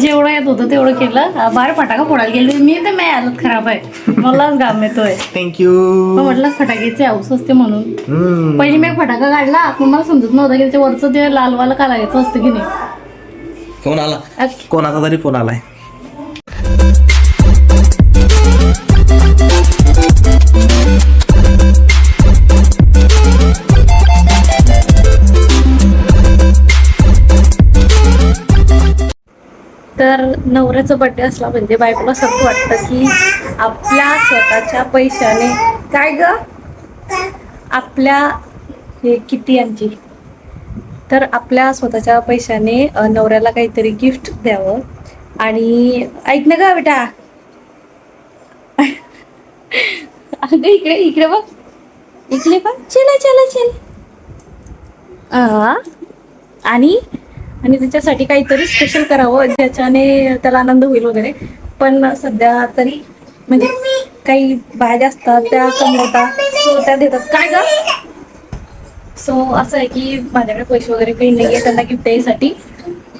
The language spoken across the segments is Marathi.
जेवढं येत होतं तेवढं केलं. बाहेर फटाका फोडायला गेले. मी तर नाही हालत खराब आहे. मलाच घाम येतोय. थँक्यू म्हटलं फटाक्याचे हाऊस असते म्हणून. पहिली मी एक फटाका काढला. पण मला समजत नव्हतं की त्याच्या वरचं ते लालवाला कालायचं असतं की नाही. फोन आला? कोणाचा तरी फोन आलाय. तर नवऱ्याचा बड्डे असला म्हणजे बायकोला सगळं वाटतं की आपल्या स्वतःच्या पैशाने. काय ग? आपल्या हे किती यांची तर आपल्या स्वतःच्या पैशाने नवऱ्याला काहीतरी गिफ्ट द्यावं. आणि ऐक ना ग बेटा. अगं इकडे इकडे बघ. इकडे बघ. चला चला चला. आणि आणि त्याच्यासाठी काहीतरी स्पेशल करावं ज्याच्याने त्याला आनंद होईल वगैरे. पण सध्या तरी म्हणजे काही बाया असतात त्या कमवतात सो त्या देतात. काय ग? सो असं आहे की माझ्याकडे पैसे वगैरे काही नाही आहे त्यांना गिफ्ट द्यायसाठी.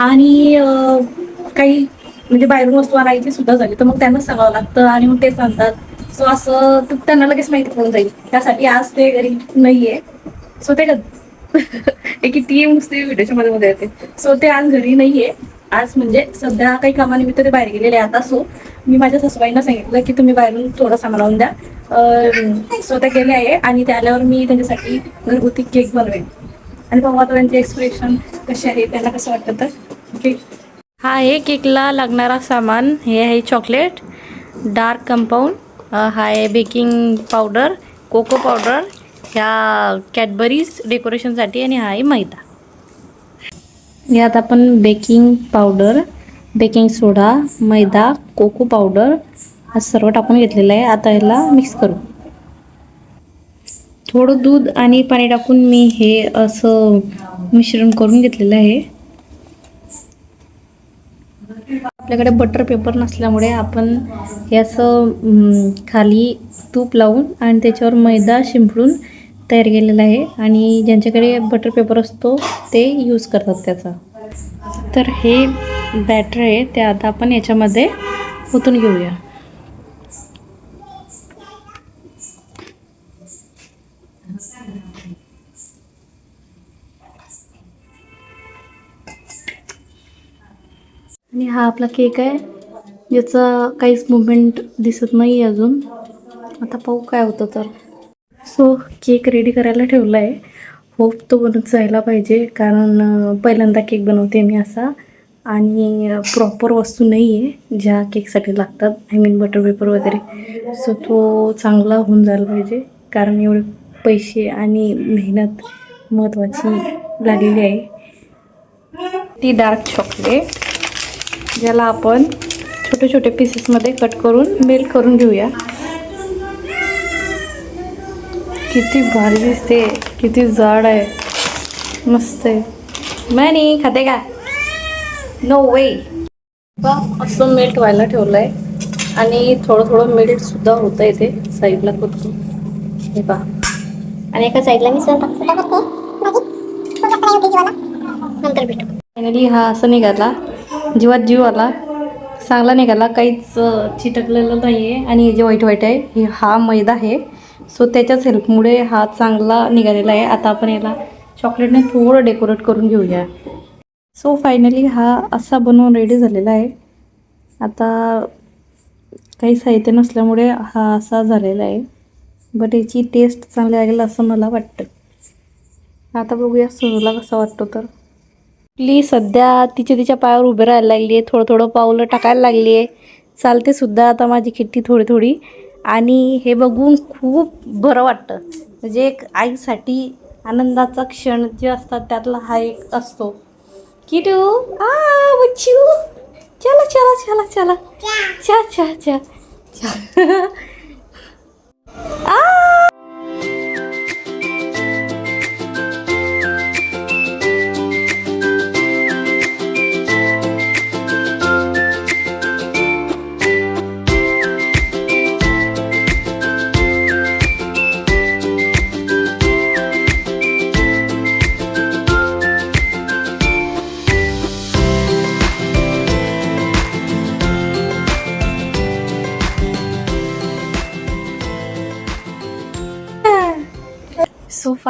आणि काही म्हणजे बाहेरून वस्तू आणायची सुद्धा झाली तर मग त्यांना सांगावं लागतं आणि मग ते सांगतात सो असं त्यांना लगेच माहिती पडून जाईल. त्यासाठी आज ते घरी नाहीये. सो ते एक टीम नुसते व्हिडिओच्या मध्ये मध्ये येते. सो ते आज घरी नाहीये. आज म्हणजे सध्या काही कामानिमित्त ते बाहेर गेलेले आहे आता. सो मी माझ्या सासूबाईंना सांगितलं की तुम्ही बाहेरून थोडं सामान आणून द्या. सो ते गेले आहे आणि त्या आल्यावर मी त्यांच्यासाठी घरगुती केक बनवेन. आणि बघा त्यांचे एक्सप्रेशन कसे आहे त्यांना कसं वाटतं तर. केक हा आहे केकला लागणारा सामान. हे आहे चॉकलेट डार्क कंपाऊंड हा आहे बेकिंग पावडर कोको पावडर ह्या कॅडबरीज डेकोरेशनसाठी आणि हा आहे मैदा. यात आपण बेकिंग पावडर बेकिंग सोडा मैदा कोको पावडर हा सर्व टाकून घेतलेला आहे. आता ह्याला मिक्स करू. थोडं दूध आणि पाणी टाकून मी हे असं मिश्रण करून घेतलेलं आहे. आपल्याकडे बटर पेपर नसल्यामुळे आपण हे असं खाली तूप लावून आणि त्याच्यावर मैदा शिंपडून तयार केलेला आहे आणि ज्यांच्याकडे बटर पेपर असतो ते यूज करतात त्याचा. तर हे बॅटर आहे ते आता आपण याच्यामध्ये ओतून घेऊया. आणि हा आपला केक आहे. याचा काहीच मुवमेंट दिसत नाही आहे अजून. आता पाहू काय होतं तर. सो केक रेडी करायला ठेवला आहे होप तो बनत जायला पाहिजे. कारण पहिल्यांदा केक बनवते मी असा. आणि प्रॉपर वस्तू नाही आहे ज्या केकसाठी लागतात. आय मीन बटर पेपर वगैरे. सो तो चांगला होऊन जायला पाहिजे. कारण एवढे पैसे आणि मेहनत महत्त्वाची लागलेली आहे. ती डार्क चॉकलेट ज्याला आपण छोटे छोटे पीसेसमध्ये कट करून मेल्ट करून घेऊया. किती भारी दिसते किती जाड आहे. मस्त आहे. मॅनी खाते का? नो वे असं मेल्ट व्हायला ठेवलं आहे आणि थोडं थोडं मेल्ट सुद्धा होतं इथे साईडला कुठून हे पहा. आणि एका साईडला मी नंतर भेटू. फायनली हा असं निघाला. जीवात जीव आला. चांगला निघाला. काहीच चिटकलेलं नाही आहे आणि हे जे व्हाईट व्हाईट आहे हे हा मैदा आहे. सो त्याच्याच हेल्पमुळे हा चांगला निघालेला आहे. आता आपण याला चॉकलेटने थोडं डेकोरेट करून घेऊया. सो फायनली हा असा बनवून रेडी झालेला आहे. आता काही साहित्य नसल्यामुळे हा असा झालेला आहे. बट याची टेस्ट चांगली लागेल असं मला वाटतं. आता बघूया सोनूला कसा वाटतो तर. प्लीज सध्या तिच्या तिच्या पायावर उभे राहायला लागली आहे थोडं थोडं पावलं टाकायला लागली आहे चालते सुद्धा आता माझी खिट्टी थोडी थोडी. आणि हे बघून खूप बरं वाटतं. म्हणजे एक आईसाठी आनंदाचा क्षण जे असतात त्यातला हा एक असतो. किटू आ बच्चू. चला चला चला चला. चा चा चा चा आ!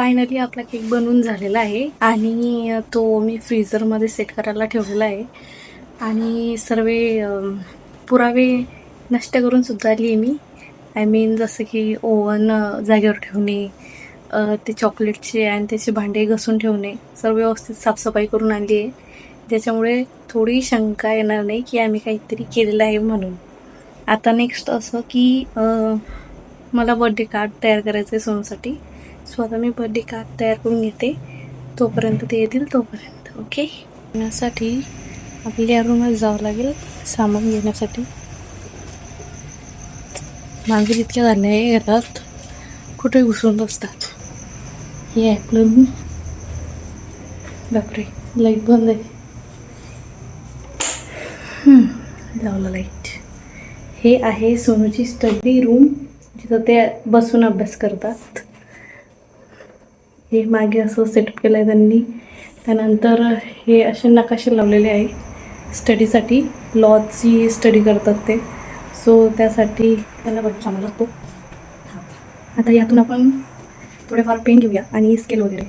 फायनली आपला केक बनवून झालेला आहे. आणि तो मी फ्रीझरमध्ये सेट करायला ठेवलेला आहे. आणि सर्व पुरावे नष्ट करून सुद्धा आली आहे मी. आय मीन जसं की ओव्हन जागेवर ठेवणे ते चॉकलेटचे आणि त्याचे भांडे घसून ठेवणे सर्व व्यवस्थित साफसफाई करून आणली आहे ज्याच्यामुळे थोडी शंका येणार नाही की आम्ही काहीतरी केलेलं आहे म्हणून. आता नेक्स्ट असं की मला बर्थडे कार्ड तयार करायचं आहे सोनूसाठी. स्वतः मी बर्थडे कार्ड तयार करून घेते. तोपर्यंत ते येतील तोपर्यंत ओके? यासाठी आपल्या रूमात जावं लागेल सामान घेण्यासाठी. मागे इतक्या झाले आहे घरात कुठे घुसून बसतात? हे ऐकलं रूम बापरे लाइट बंद आहे. लावलं लाइट हे आहे सोनूची स्टडी रूम जिथं ते बसून अभ्यास करतात. हे मागे असं सेटअप केलं आहे त्यांनी. त्यानंतर हे असे नकाशे लावलेले आहे. स्टडीसाठी लॉची स्टडी करतात ते. सो त्यासाठी त्यांना बघ चांगला लागतो. आता यातून आपण थोडेफार पेन घेऊया आणि स्केल वगैरे.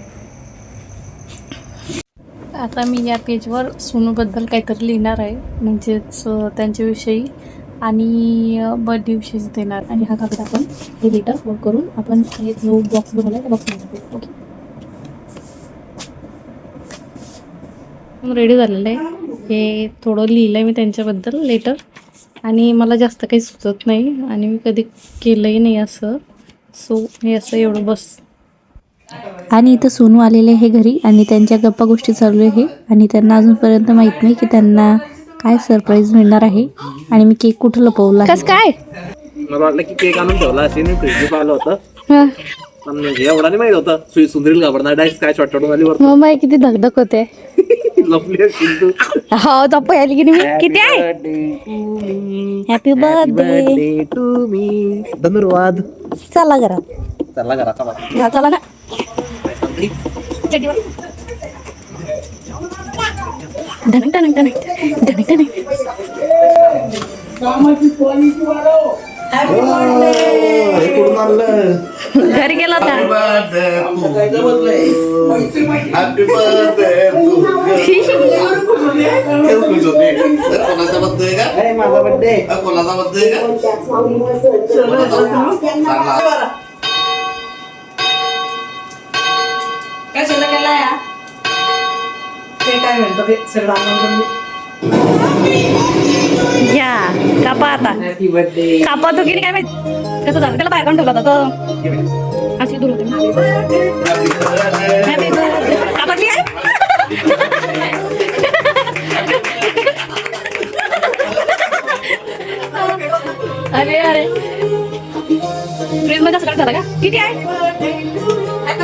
आता मी या पेजवर सोनूबद्दल काहीतरी लिहिणार आहे. म्हणजेच त्यांच्याविषयी आणि बर्थडे विशेष देणार. आणि हा कागद आपण हे लेटर वर्क करून आपण हे जो बॉक्स बनवला आहे त्या बॉक्समध्ये ओके रेडी झालेलं आहे. हे थोडं लिहिलं आहे मी त्यांच्याबद्दल लेटर आणि मला जास्त काही सुचत नाही आणि मी कधी केलंही नाही असं. सो हे असं एवढं बस. आणि इथं सोनू आलेले आहे घरी आणि त्यांच्या गप्पा गोष्टी चालू आहे. आणि त्यांना अजूनपर्यंत माहीत नाही की त्यांना काय सरप्राईज मिळणार आहे. आणि मी केक कुठं लपवला आहे. कस काय? मला वाटलं की केक आणून ठेवला असेल. फ्रीज आलं होतं. हा. पण एवढा नाही माहीत होतं. सुई सुंदरील घाबरणार. डायरेक्ट काय शॉर्ट आली वर मग किती धगधग होते. लपली तू. हो तप्प आली की नाही किती आहे? हॅपी बर्थडे टू मी धन्यवाद चला घरा. चला घरा चला. चला ना. चड्डीवर. धनक, धनक, धनक. धनक, धनक. घरी गेला होता. हॅपी बर्थडे कोणाचा बर्थडे का माझा बर्थडे हा, कोणाचा बर्थडे का चांगला. या कापा आता हॅपी बर्थडे कापा तो की नाही काय माहीत कसं झालं त्याला बाहेर काढून ठेवला होता तो अशी दूर होते Happy birthday. कापातली काय अरे अरे फ्रीजमध्ये असं काढता का किती आहे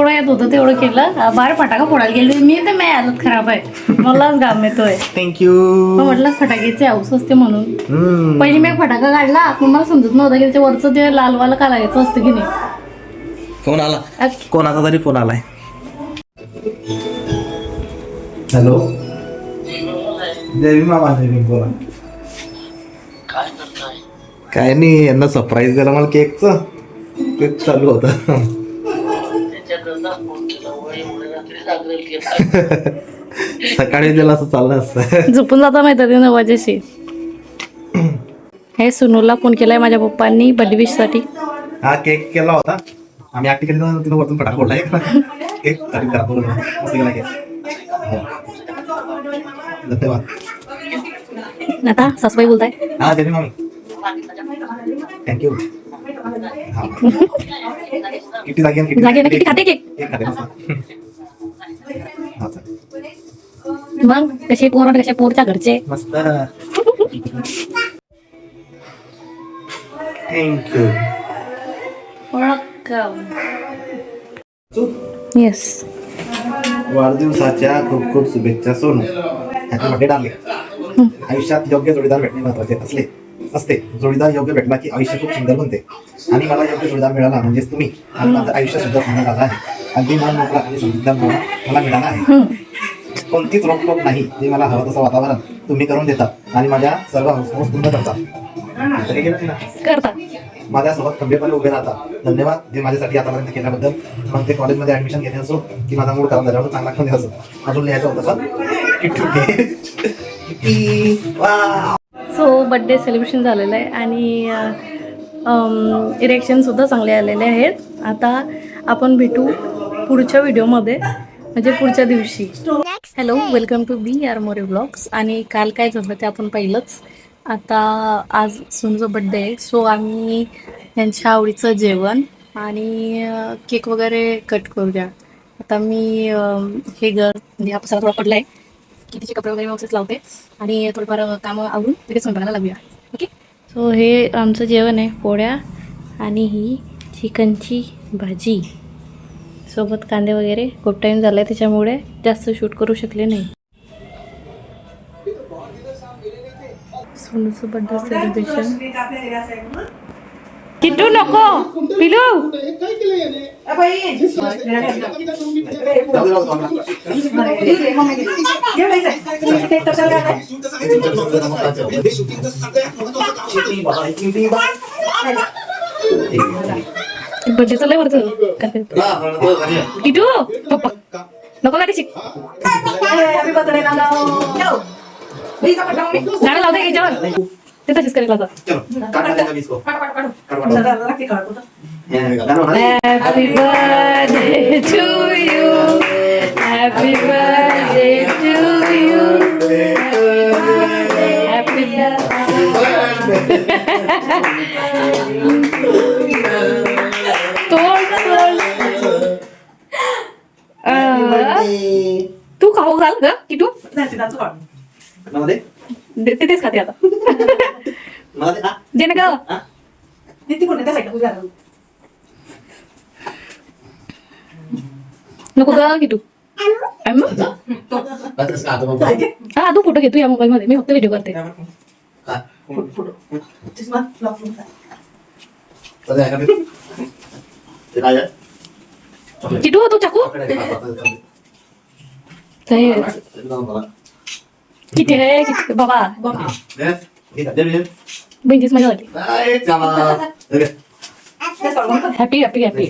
जेवढं येत होतं तेवढं केलं. बाहेर फटाका फोडायला गेले मी तर मी हालत खराब आहे. मलाच घाम येतोय. थँक्यू म्हटलं फटाक्याचे हाऊस असते म्हणून. पहिली मी फटाका काढला. पण मला समजत नव्हतं की त्याच्या वरचं ते लालवाला कालायचं असतं की नाही. फोन आला. कोणाचा तरी फोन आलाय. हॅलो देवी मामा देवी बोला. काय नाही यांना सरप्राईज द्यायला मला केकचं तेच चालू होतं. सकाळी दिला असं चाललं असतं. झोपून जाता माहिती ते नऊ वाजेशी हे सुनूला फोन केलाय माझ्या पप्पांनी बर्थडे साठी हा केक केला होता. आम्ही आठ केली तिथं वरतून फटाका फोडला. केकसाठी करा बोलू नका. मस्त केला केक हो. धन्यवाद. आता सासूबाई बोलताय? हा देवी मामी थँक्यू किती जागे किती खाते केक मग कसे पोर कसे पोरच्या घरचे? मस्त. थँक्यू येस वाढदिवसाच्या खूप खूप शुभेच्छा सोनू. हॅपी बर्थडे डार्लिंग आयुष्यात योग्य जोडीदार भेटणे महत्त्वाचे असले असते. जोडीदार योग्य भेटला की आयुष्य खूप सुंदर बनते. आणि मला योग्य जोडीदार मिळाला म्हणजेच तुम्ही. आणि माझं आयुष्य सुद्धा सुंदर झालं आहे. अगदी मन मोकळा आणि मला मिळाला आहे. कोणतीच रोकटोक नाही जे मला हवं तसं वातावरण तुम्ही करून देतात आणि माझ्या सर्व हौसमौस पूर्ण? करता. माझ्यासोबत खंबीरपणे उभे राहतात धन्यवाद जे माझ्यासाठी आतापर्यंत केल्याबद्दल. मग ते कॉलेजमध्ये ऍडमिशन घेणे असो की माझा मूड खराब झाल्यावर चांगला खेळणे असो. अजून लिहायचं होतं. सो बड्डे सेलिब्रेशन झालेलं आहे आणि इरेक्शनसुद्धा चांगले आलेले आहेत. आता आपण भेटू. पुढच्या व्हिडिओमध्ये म्हणजे पुढच्या दिवशी. Hello welcome to B R More blogs आणि काल काय झालं ते आपण पाहिलंच. आता आज सोनूचं बड्डे आहे सो आम्ही त्यांच्या आवडीचं जेवण आणि केक वगैरे कट करूया. आता मी हे घर म्हणजे हा पसारा थोडा पडला आहे कितीचे कपडे वगैरे व्यवस्थित लावते आणि थोडंफार कामं आवरून तिथे स्वयंपाकाला लागूया. ओके सो हे आमचं जेवण आहे पोळ्या आणि ही चिकनची भाजी. सोबत कांदे वगैरे खूप टाईम झाला आहे त्याच्यामुळे जास्त शूट करू शकले नाही सोनूचं बड्डे सेलिब्रेशन किट्टू नको पिलू जाऊ दे, जाऊ दे, जाऊ दे. किट्टी बाबा, किट्टी बाबा. बड्डेचं लय वरचं किटू पप्पा नको गाडी शिक गाणं लावते याच्यावर ते तशीच करेल आता चलो, काट ना त्याचा disco. काट, काट. हे, गाणं म्हणा. Happy birthday to you happy birthday to you happy तोड तोड तू खाऊ घाल ग किटू मला दे. दे- ते तेच खाते आता मला दे. हा, दे ना ग हा. नको ग किटू आम? हा तू फोटो घेतो या मोबाईल मध्ये मी फक्त व्हिडिओ करते हा. चल, या का ते? ते काय आहे? चॉकलेट. किटू तू चाकू चॉकलेट आहे, पाच- पाच- ते पाच. किती आहे किती बाबा. बहिणीच. दे, दे. Happy happy happy.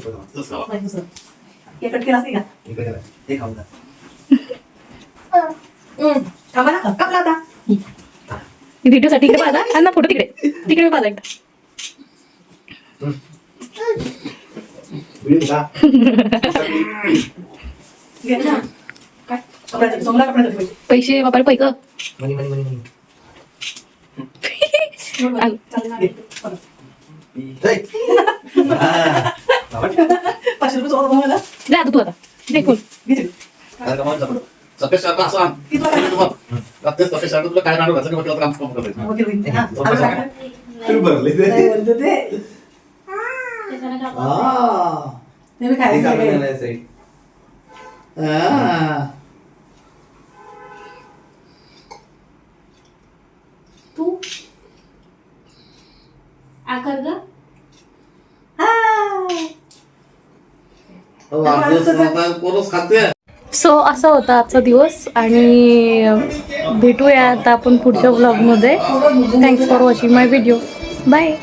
हे. व्हिडिओ साठी इकडे पाहा आणि ना फोटो तिकडे तिकडे पाहा एकदा? पैसे. वापर पैक. मनी, मनी, मनी. हा. जा तू आता. दे फोन आता कमाल झालं. सफेद शर्ट असं आण. ते सफेद शर्ट तुला काय नाणं घालायचं की म्हटलं काम काम करायचं. तू भरले ते. आ. हे काढून आणायचं आहे. आ. तू आकर ग खाते सो असा होता आजचा दिवस आणि भेटूया आता आपण पुढच्या ब्लॉगमध्ये thanks for watching my video bye